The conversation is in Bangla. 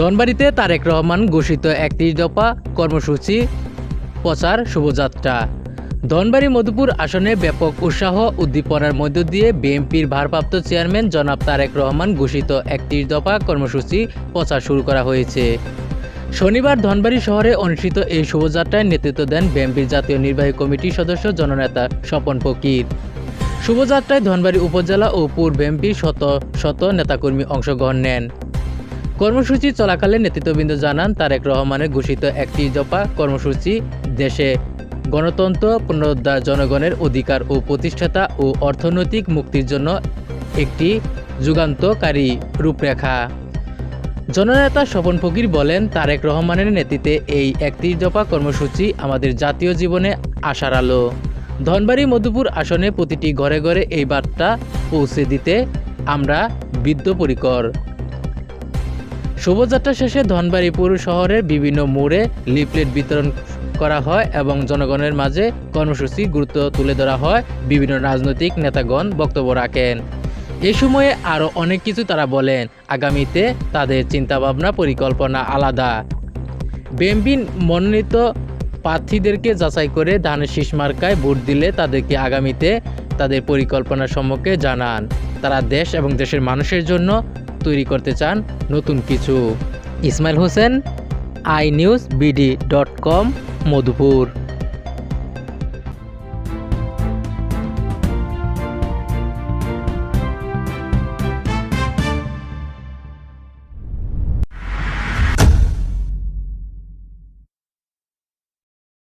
ধনবাড়িতে তারেক রহমান ঘোষিত একত্রিশ দফা কর্মসূচি প্রচার শুভযাত্রা। ধনবাড়ি মধুপুর আসনে ব্যাপক উৎসাহ উদ্দীপনার মধ্য দিয়ে বিএনপির ভারপ্রাপ্ত চেয়ারম্যান জনাব তারেক রহমান ঘোষিত একত্রিশ দফা কর্মসূচি প্রচার শুরু করা হয়েছে। শনিবার ধনবাড়ি শহরে অনুষ্ঠিত এই শোভাযাত্রায় নেতৃত্ব দেন বিএনপির জাতীয় নির্বাহী কমিটির সদস্য জননেতা স্বপন ফকির। শোভাযাত্রায় ধনবাড়ি উপজেলা ও পূর্ব বিএনপির শত শত নেতাকর্মী অংশগ্রহণ নেন। কর্মসূচি চলাকালে নেতৃত্ববৃন্দ জানান, তারেক রহমানের ঘোষিত একটি জপা কর্মসূচি দেশে গণতন্ত্র, পুনরুদ্ধার জনগণের অধিকার ও প্রতিষ্ঠাতা ও অর্থনৈতিক মুক্তির জন্য একটি যুগান্তকারী রূপরেখা। জননেতা স্বপন ফকির বলেন, তারেক রহমানের নেতৃত্বে এই একত্রিশ দফা কর্মসূচি আমাদের জাতীয় জীবনে আশার আলো। ধনবাড়ি মধুপুর আসনে প্রতিটি ঘরে ঘরে এই বার্তা পৌঁছে দিতে আমরা বিদ্যপরিকর। শোভাযাত্রা শেষে ধনবাড়ি পৌর শহরের বিভিন্ন মোড়ে লিফলেট বিতরণ করা হয় এবং জনগণের মাঝে কর্মসূচি গুরুত্ব তুলে ধরা হয়, বিভিন্ন রাজনৈতিক নেতাগণ বক্তব্য রাখেন। এ সময়ে আরও অনেক কিছু তারা বলেন। আগামীতে তাদের চিন্তাভাবনা পরিকল্পনা আলাদা। বিএনপি মনোনীত প্রার্থীদেরকে যাচাই করে ধানের শীষ মার্কায় ভোট দিলে তাদেরকে আগামীতে তাদের পরিকল্পনা সম্পর্কে জানান। তারা দেশ এবং দেশের মানুষের জন্য তৈরি করতে চান নতুন কিছু। Ismail Hossain I News BD dot com Madhupur.